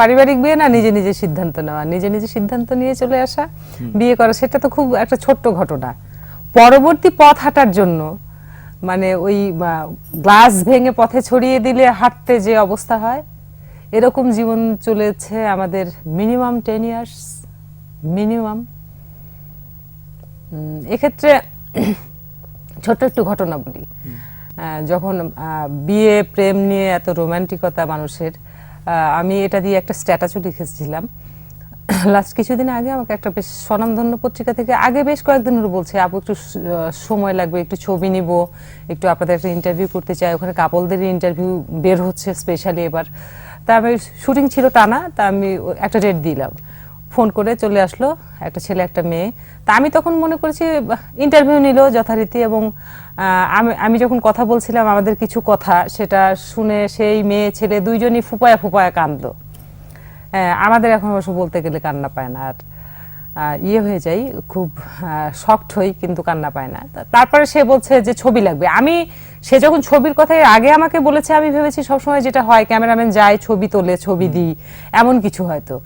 পারিবারিক বিয়ে না নিজে নিজে সিদ্ধান্ত নেওয়া নিজে নিজে সিদ্ধান্ত নিয়ে চলে আসা বিয়ে করা সেটা তো খুব একটা ছোট্ট ঘটনা। পরবর্তী পথ হাঁটার জন্য মানে ওই গ্লাস ভেঙে পথে ছড়িয়ে দিলে হাঁটতে যে অবস্থা হয় এরকম জীবন চলেছে আমাদের মিনিমাম টেন ইয়ার্স মিনিমাম। এক্ষেত্রে ছোট্ট একটু ঘটনা বলি। যখন বিয়ে প্রেম নিয়ে এত রোমান্টিকতা মানুষের আমি এটা দিয়ে একটা স্ট্যাটাসও লিখেছিলাম। লাস্ট কিছুদিন আগে আমাকে একটা বেশ স্বনামধন্য পত্রিকা থেকে আগে বেশ কয়েকদিন ধরে বলছে, আপু, একটু সময় লাগবে, একটু ছবি নিব, একটু আপনাদের একটা ইন্টারভিউ করতে চাই। ওখানে কাপলদের ইন্টারভিউ বের হচ্ছে স্পেশালি এবার। তা আমি শুটিং ছিল টানা তা আমি একটা ডেট দিলাম। ফোন করে চলে আসলো একটা ছেলে একটা মেয়ে। তা আমি তখন মনে করেছি ইন্টারভিউ নিল যথারীতি এবং আমি আমি যখন কথা বলছিলাম আমাদের কিছু কথা সেটা শুনে সেই মেয়ে ছেলে দুইজনই ফুপায়া ফুপায়া কাঁদলো। হ্যাঁ, আমাদের এখন অবশ্য বলতে গেলে কান্না পায় না আর ইয়ে হয়ে যাই খুব শক্ট হই কিন্তু কান্না পায় না। তারপরে সে বলছে যে ছবি লাগবে। আমি সে যখন ছবির কথা আগে আমাকে বলেছে আমি ভেবেছি সবসময় যেটা হয় ক্যামেরাম্যান যায় ছবি তোলে ছবি দিই এমন কিছু হয়তো।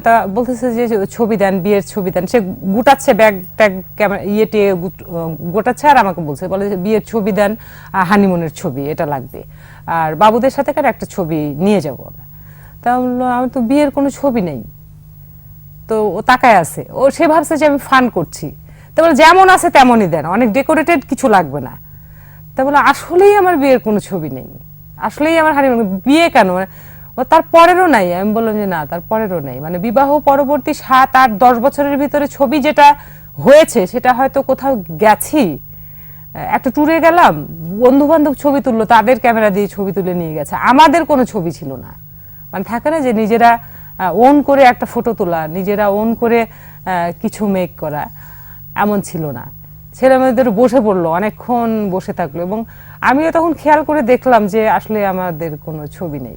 তা বলতেছে যে ছবি দেন, বিয়ের ছবি দেন। সে গোটাচ্ছে ব্যাগ, ট্যাগ, ক্যামেরা ইয়েটে গুট- গোটাচ্ছে আর আমাকে বলছে, বলে বিয়ের ছবি দেন হানিমুনের ছবি, এটা লাগবে। আর বাবুদের সাথে কার একটা ছবি নিয়ে যাব আমরা? তা বলল, আমার তো বিয়ের কোনো ছবি নেই। তো ও তাকায় আছে। ও সে ভাবছে যে, আমি ফান করছি। তা বলে, যেমন আছে তেমনই দেন, অনেক ডেকোরেটেড কিছু লাগবে না। তা বলে, আসলেই আমার বিয়ের কোনো ছবি নেই। আসলেই আমার হানিমুন, বিয়ে কেন? মানে ও তার পরেরও নাই, আমি বললাম যে না, তার পরেরও নেই। মানে বিবাহ পরবর্তী সাত আট দশ বছরের ভিতরে ছবি যেটা হয়েছে, সেটা হয়তো কোথাও গেছি। একটা ট্যুরে গেলাম বন্ধু বান্ধব ছবি তুললো, তাদের ক্যামেরা দিয়ে ছবি তুলে নিয়ে গেছে। আমাদের কোনো ছবি ছিল না। মানে থাকে না যে নিজেরা ওন করে একটা ফটো তোলা, নিজেরা ওন করে কিছু মেক করা, এমন ছিল না। ছেলে মেয়েদের বসে পড়ল, অনেকক্ষণ বসে থাকল এবং আমিও তখন খেয়াল করে দেখলাম যে আসলে আমাদের কোনো ছবি নেই।